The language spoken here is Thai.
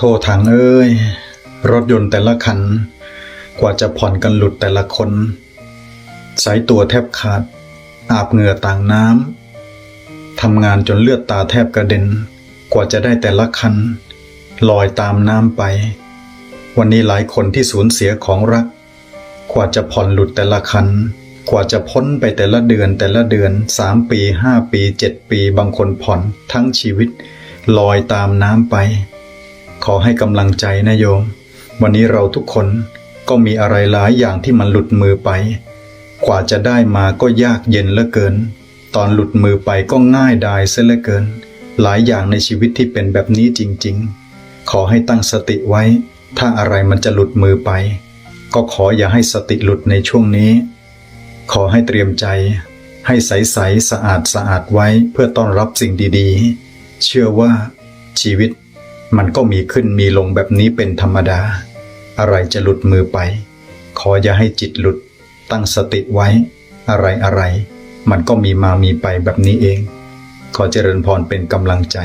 โทษทางเอ้ย รถยนต์แต่ละคัน กว่าจะผ่อนกันหลุดแต่ละคน สายตัวแทบขาด อาบเหงื่อต่างน้ำทำงานจนเลือดตาแทบกระเด็น กว่าจะได้แต่ละคัน ลอยตามน้ำไป วันนี้หลายคนที่สูญเสียของรัก กว่าจะผ่อนหลุดแต่ละคัน กว่าจะพ้นไปแต่ละเดือนแต่ละเดือนสามปีห้าปีเจ็ดปี บางคนผ่อนทั้งชีวิต ลอยตามน้ำไป ขอให้กำลังใจนะโยม วันนี้เราทุกคนก็มีอะไรหลายอย่างที่มันหลุดมือไป กว่าจะได้มาก็ยากเย็นเหลือเกิน ตอนหลุดมือไปก็ง่ายดายเสียเหลือเกิน หลายอย่างในชีวิตที่เป็นแบบนี้จริง ๆ ขอให้ตั้งสติไว้ ถ้าอะไรมันจะหลุดมือไป ก็ขออย่าให้สติหลุดในช่วงนี้ ขอให้เตรียมใจ ให้ใสๆสะอาดสะอาดไว้เพื่อต้อนรับสิ่งดีๆ เชื่อว่าชีวิต มันก็มีขึ้นมีลงแบบนี้เป็นธรรมดา อะไรจะหลุดมือไป ขออย่าให้จิตหลุด ตั้งสติไว้ อะไรอะไร มันก็มีมามีไปแบบนี้เอง ขอเจริญพรเป็นกำลังใจ